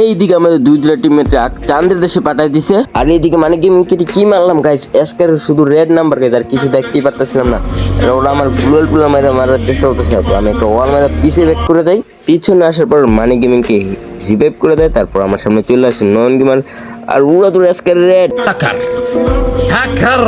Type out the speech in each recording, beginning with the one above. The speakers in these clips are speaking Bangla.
এইদিকে আমাদের দুই দুটা টিমের ট্রাক চান্দের দেশে পাঠাই দিছে। আর এইদিকে মানে গেম কেটে কি মারলাম গাইজ এসকার শুধু রেড নাম্বার গাইজ আর কিছু দেখতেই পারতেছিলাম না। ওরা আমার গুগল পুলা মারা মারার চেষ্টা করতেছে তো আমি একটা ওয়াল মারা পিছে ব্যাক করে যাই। পিছনে আসার পর মানি গেমিংকে রিভাইভ করে দেয়, তারপর আমার সামনে চলে আসে নয়ন গেমার আর উড়া দূর এসকার রেড হাকার হাকার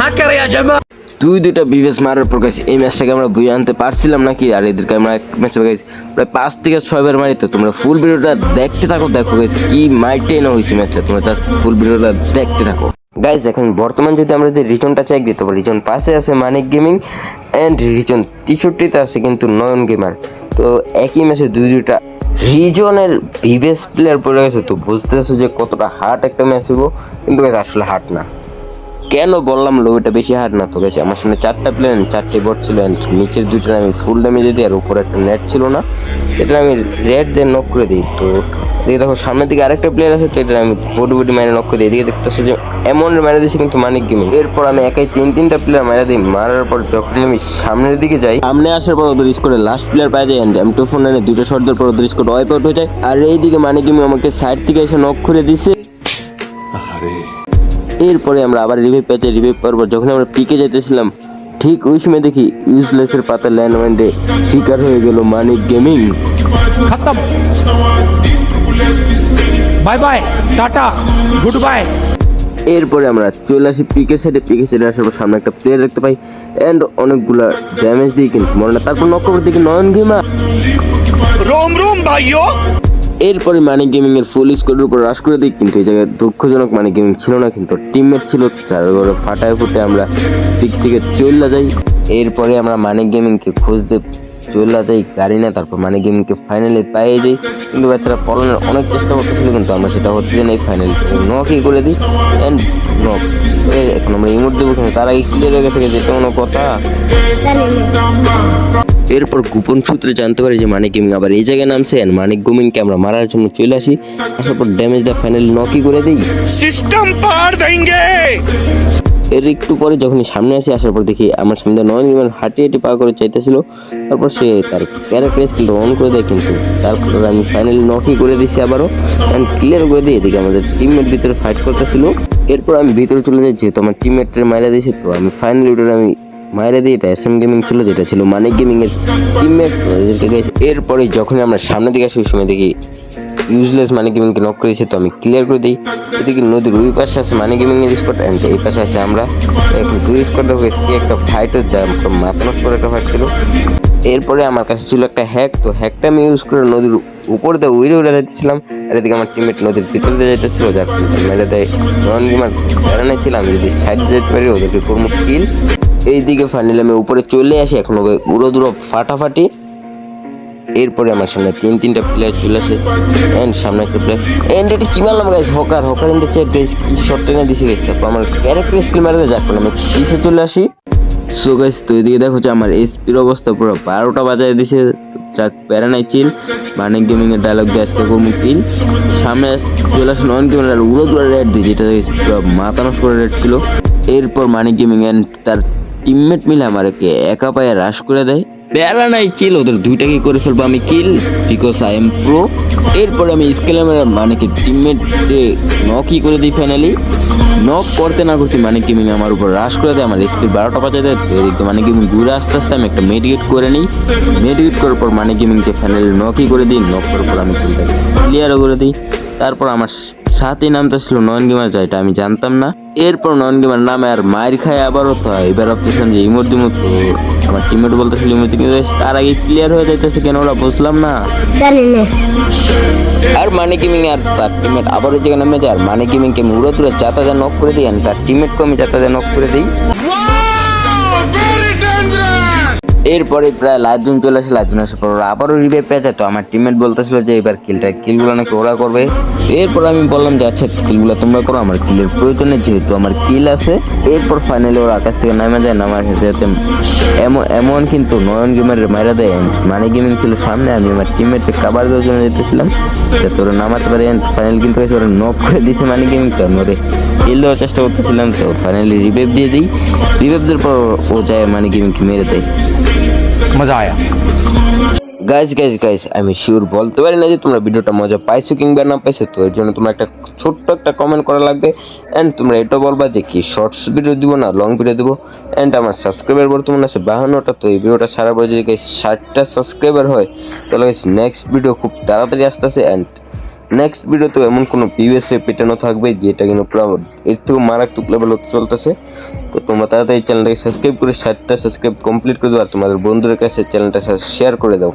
হাকার ইয়া জামা। দুই দুইটা বিভেস মারার পর গাইস এই ম্যাচটাকে আমরা বুঝে আনতে পারছিলাম নাকি? আর এদেরকে আমরা এক ম্যাচে গাইস প্রায় পাঁচ থেকে ছয়বার মারি তো। তোমরা ফুল ভিডিওটা দেখতে থাকো, দেখো গাইস কি মাইটে না হয়েছে ম্যাচটা তোমরা জাস্ট ফুল ভিডিওটা দেখতে থাকো। গাইস এখন বর্তমান যদি আমরা যদি রিটনটা চেক দিতে পারি রিটন পাশে আছে মানিক গেমিং অ্যান্ড রিটন তেষট্টিতে আছে কিন্তু নয়ন গেমার তো একই ম্যাচে দুই দুইটা রিজনের বিবেস প্লেয়ার পড়ে গেছে, তো বুঝতেছো যে কতটা হার্ড একটা ম্যাচ হইব। কিন্তু আসলে হার্ড না। কেন বললাম লোবিটা বেশি? হার্ড না তো গেছে। আমার সামনে চারটা প্লেন চারটে বট ছিল নিচের দুটো আমি ফুল ড্যামেজে দিই আর উপরে একটা নেট ছিল না। এটা আমি রেড দিয়ে নক করে দিই। তো এদিকে দেখো, সামনের দিকে আরেকটা প্লেয়ার আছে, তো এটা আমি বডি বডি মাইনে নক করে দিই। এদিকে দেখতেছো যে এমন মেরে দিয়েছি কিন্তু মানিক গেমিং এরপর আমি একাই তিন, তিনটা প্লেয়ার মেরে দিই। মারার পর যখন আমি সামনের দিকে যাই, সামনে আসার পর ওদের স্কোরে লাস্ট প্লেয়ার পাই যায় এম টু ফোন দুটো শট দেওয়ার পর ওদের স্কোর ওয়াইপ আউট হয়ে যায়। আর এইদিকে মানিক গেমিং আমাকে সাইড থেকে এসে নক করে দিছে। এরপরে আমরা আবার রিভিউ পেতে রিভিউ করব। যখন আমরা পিকে যেতেছিলাম ঠিক ওই সময় দেখি ইউজলেসের পাতা ল্যান্ডমাইন্ডে শিকার হয়ে গেল মানিক গেমিং খতম। Bye bye ta-ta good bye এরপরে আমরা চলে আসি পিকে সাইডে পিকে সাইডে আসার পর সামনে একটা প্লেয়ার দেখতে পাই অ্যান্ড অনেকগুলো ড্যামেজ দিয়ে কিন্তু মরে না। তারপর নক করে দেখি নয়ন গেমা রোম রোম ভাইও এরপরে গেমিং এর ফুল স্কোরের উপর রাশ করে দিই, কিন্তু এই জায়গায় দুঃখজনক মানিক গেমিং ছিল না, কিন্তু টিমমেট ছিল যার ঘরে ফাটায় ফুটে আমরা দিক থেকে চলে যাই। এরপরে আমরা মানিক গেমিংকে খুঁজতে চলে যাই, গাড়ি না, তারপর মানিক গেমিংকে ফাইনালি পাইয়ে যাই কিন্তু বাচ্চারা পলানোর অনেক চেষ্টা করতেছিল, কিন্তু আমরা সেটা হচ্ছে না ফাইনালি নকই করে দিই। অ্যান্ড নক এখন আমরা ইমোট দেবো, কিন্তু তার আগে ক্লিয়ার হয়ে গেছে যেটা কোনো কথা। এরপর গোপন সূত্রে জানতে পারি যে মানিক গেমিং আবার এই জায়গায় নামছে এন্ড মানিক গেমিংকে আমরা মারার জন্য চলে আসি। আসার পর ড্যামেজ দা ফাইনাল নকি করে দিই। সিস্টেম পার দেঙ্গে এর একটু পরে যখন সামনে আসি আসার পর দেখি আমার সামনে নয় বিমান হাঁটি হাঁটি পা করে চাইতেছিল। তারপর সে তার ক্যারেক্টার স্কিল অন করে দেয় কিন্তু তারপর আমি ফাইনালি নকি করে দিচ্ছি আবারও। অ্যান্ড ক্লিয়ার করে দিই এদিকে আমাদের টিমের ভিতরে ফাইট করতেছিল। এরপর আমি ভিতরে চলে যাই যেহেতু আমার টিমমেটের মাইরা দিয়েছি তো আমি ফাইনালি ওটার আমি মাইরা দিয়ে এটা এস এম গেমিং ছিল, যেটা ছিল মানিক গেমিং এর টিমমেট এরপরে যখন আমরা সামনের দিকে আসি, ওই সময় দেখি ইউজলেস মানি গেমিংকে নক করেছে, তো আমি ক্লিয়ার করে দিই। এদিকে নদীর ওই পাশে আছে মানি এর স্পট অ্যান্ড এই পাশে আছে আমরা। এখন দুই স্পট হয়েছে একটা ফাইট হচ্ছে যা মাথা নষ্ট করে একটা ফাইট ছিল। এরপরে আমার কাছে ছিল একটা হ্যাক তো হ্যাকটা আমি ইউজ করে নদীর উপর দিয়ে উড়ে উড়ে যাচ্ছিলাম আর এদিকে আমার টিমমেট নদীর ভিতর দিয়ে যাইতেছিল, যার মেরে দেয় নন গেমার প্যারানে ছিলাম যদি সাইড যেতে পারি, ওদেরকে করব কিল এইদিকে ফাইনালি আমি উপরে চলে আসি, এখন ওকে উড়ো দুরো ফাটাফাটি। এরপরে আমার সামনে তিন, তিনটা প্লেয়ার চলে আসে। এন্ড সামনে একটা প্লেয়ার এন্ড এটা কি মারলাম guys hacker hacker in guys কি শট টেনে দিছে গেছে তারপর আমার ক্যারেক্টার স্কিল মারতে যাক আমি পিছে চলে আসি। সো গাইস তো এদিকে দেখো যে আমার এসপির অবস্থা পুরো বারোটা বাজায় দিছে। যাক, প্যারা নাই চিল মানিক গেমিং এর ডায়লগ দিয়ে আজকে করব কিল সামনে চলে আসে নন গেমিং উড়ো দুটো রেড দিয়ে, যেটা পুরো মাথা নষ্ট করে রেড ছিল। এরপর মানিক গেমিং এন্ড তার টিমমেট মিলে আমাকে একা পায়ে হ্রাস করে দেয়। প্যারা নাই চিল ওদের দুইটাকে করে ফেলব আমি kill because I am pro এরপরে আমি স্কেলে মানে কি টিমমেট যে নকই করে দিই ফাইনালি নক করতে না করতে মানে কি মিলে আমার উপর রাশ করে দেয়, আমার স্পিড বারোটা বাজে দেয়। তো মানে কি আমি ঘুরে আস্তে আস্তে আমি একটা মেডিকেট করে নিই। মেডিকেট করার পর মানে কি গেমিংকে ফাইনালি নকই করে দিই নক করার পর আমি কিলটাকে ক্লিয়ারও করে দিই। তারপর আমার সাথে নামটা ছিল নয়ন গেমার যা আমি জানতাম না। এরপর নয়ন গেমার নামে আর মায়ের খায় আবারও তো এবার ভাবতেছিলাম যে ইমোট মতো তো আমার টিমমেট বলতেছিল ইমোট কিন্তু তার আগে ক্লিয়ার হয়ে যাইতেছে কেন ওরা বুঝলাম না। জানি না। আর মানে গেমিং আর তার টিমমেট আবারও যেখানে নামে যায় আর মানে গেমিংকে আমি উড়ে তুলে যা নক করে দিই আর তার টিমমেটকে আমি যা নক করে দিই। এরপরে প্রায় লাজুন চলে আসে লাজুন আসার পর ওরা আবারও রিভাইভ পেয়ে তো আমার টিমমেট বলতেছিল যে, এবার কিলটা কিলগুলো নাকি ওরা করবে? এরপর আমি বললাম যে আচ্ছা কিলগুলো তোমরা করো, আমার কিলের প্রয়োজন নেই, যেহেতু আমার কিল আছে। এরপর ফাইনালি ওরা আকাশ থেকে নামে যায়, নামার সাথে এমন এমন কিন্তু নয়ন গেমের মাইরা দেয়। মানে গেমিং ছিল সামনে, আমি আমার টিমমেটকে কাবার দেওয়ার জন্য যেতেছিলাম। যাতে ওরা নামাতে পারে। ফাইনাল কিন্তু ওরা নক করে দিয়েছে মানে গেমিং তো আমি এলো চেষ্টা করতেছিলাম তো ফাইনালি রিভাইভ দিয়ে দিই। রিভাইভ দেওয়ার পর ও যায় মানে কি মেরে দেয়। মজা আয়া। গাইজ গাইজ গাইজ আমি শিওর বলতে পারি না যে তোমরা ভিডিওটা মজা পাইছো কিংবা না পাইছো তো এর জন্য তোমরা একটা ছোট্ট একটা কমেন্ট করা লাগবে। অ্যান্ড তোমরা এটাও বলবা যে কি শর্টস ভিডিও দিব না লং ভিডিও দেবো। অ্যান্ড আমার সাবস্ক্রাইবার বর্তমান আছে বাহান্নটা তো এই ভিডিওটা সারা বছর যদি ষাটটা সাবস্ক্রাইবার হয় তাহলে নেক্সট ভিডিও খুব তাড়াতাড়ি আসতেছে। অ্যান্ড নেক্সট ভিডিওতে এমন কোনো পিউএসএ পেটানো থাকবে যেটা কিন্তু পুরো এর থেকে মারাত্মক লেভেল চলতেছে। তো তোমরা তাড়াতাড়ি চ্যানেলটাকে সাবস্ক্রাইব করে ষাটটা সাবস্ক্রাইব কমপ্লিট করে দাও আর তোমাদের বন্ধুদের কাছে চ্যানেলটা শেয়ার করে দাও।